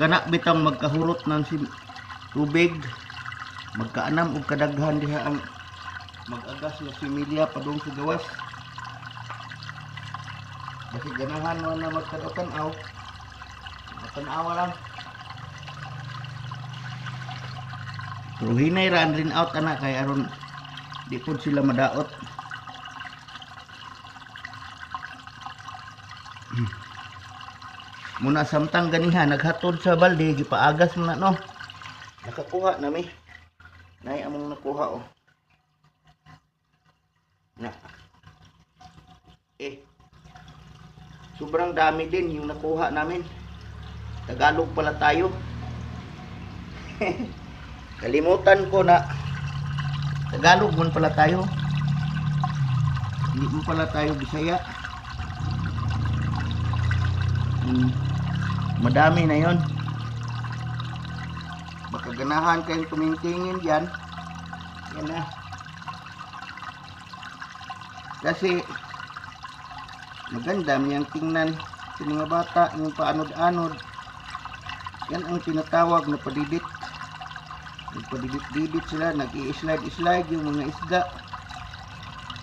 kana bitang magkahurot ng tubig. Magkaanam og kadaghan diha ang magagas na similya padung sa gawas. Basi ganahan mo na magkadotanaw matanawa lang. Pero hinay ra rin out ana kay aron di pod sila madaot muna samtang ganihan naghatod sa balde gipaagas mo na no? Nakakuha na mi. Nay among nakuha oh. Na. Eh. Sobrang dami din yung nakuha namin. Tagalog pala tayo. Kalimutan ko na. Tagalog man pala tayo. Hindi mo pala tayo Bisaya. Hmm. Madami na yon. Baka ganahan kayong tumingtingin dyan. Yan na. Kasi maganda niyang tingnan sa mga bata yung paanod-anod. Yan ang tinatawag na padidit. Nagpadidit-didit sila, nag-i-slide-slide yung mga isda.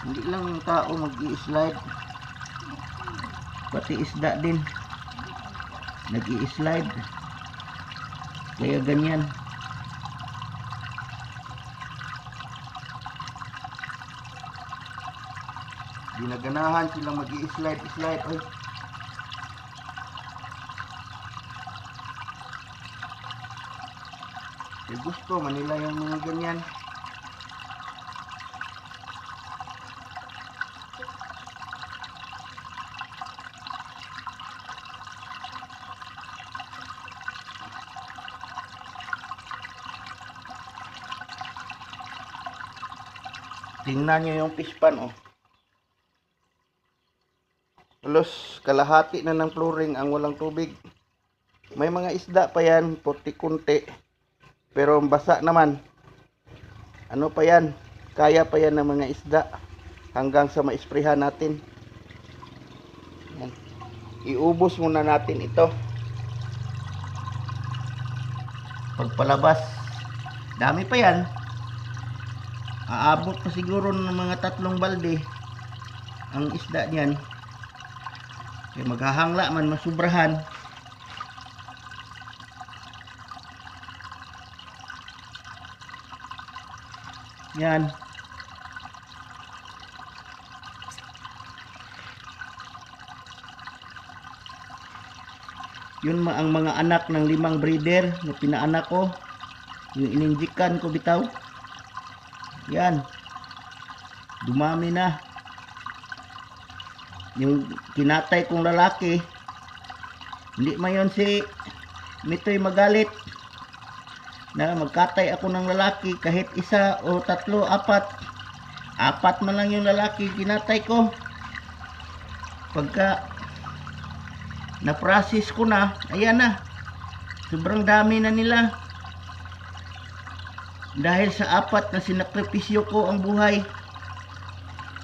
Hindi lang yung tao mag-i-slide. Pati isda din nag-i-slide. Kaya ganyan. Dinaganahan sila mag-i-slide slide oy. May gusto manila yung mga ganyan Tingnan nyo yung fish pan, oh. Halos kalahati na ng flooring ang walang tubig. May mga isda pa yan, puti kunti. Pero basa naman. Ano pa yan? Kaya pa yan ng mga isda. Hanggang sa maisprehan natin. Yan. Iubos muna natin ito. Pagpalabas. Dami pa yan aabot pa siguro ng mga tatlong balde ang isda niyan. Kaya maghahangla man masubrahan. Yan. Yun ang mga anak ng limang breeder na pinaanak ko. Yung ininjikan ko bitaw yan. Dumami na. Yung kinatay kong lalaki, hindi mayon si Mitoy magalit na magkatay ako ng lalaki kahit isa o tatlo, apat. Apat man lang yung lalaki kinatay ko. Pagka na-process ko na, ayan na. Sobrang dami na nila dahil sa apat na sinakripisyo ko ang buhay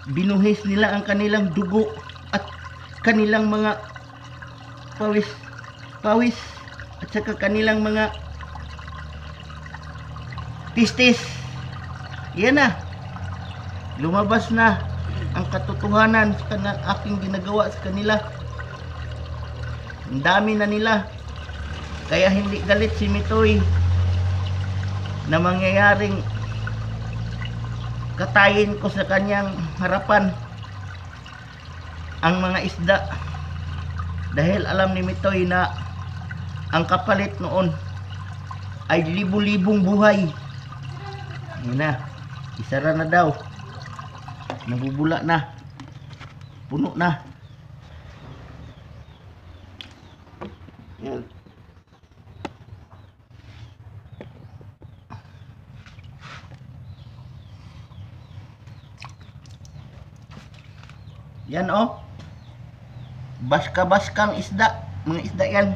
binuhis nila ang kanilang dugo at kanilang mga pawis pawis at saka kanilang mga tistis yan na. Lumabas na ang katotohanan sa kana aking ginagawa sa kanila. Ang dami na nila. Kaya hindi galit si Mitoy na mangyayaring katayin ko sa kanyang harapan ang mga isda. Dahil alam ni Mitoy na ang kapalit noon ay libu-libong buhay. Yun na isara na daw. Nabubula na. Puno na. Yan Yan oh. Baska-baskang isda. Mga isda yan.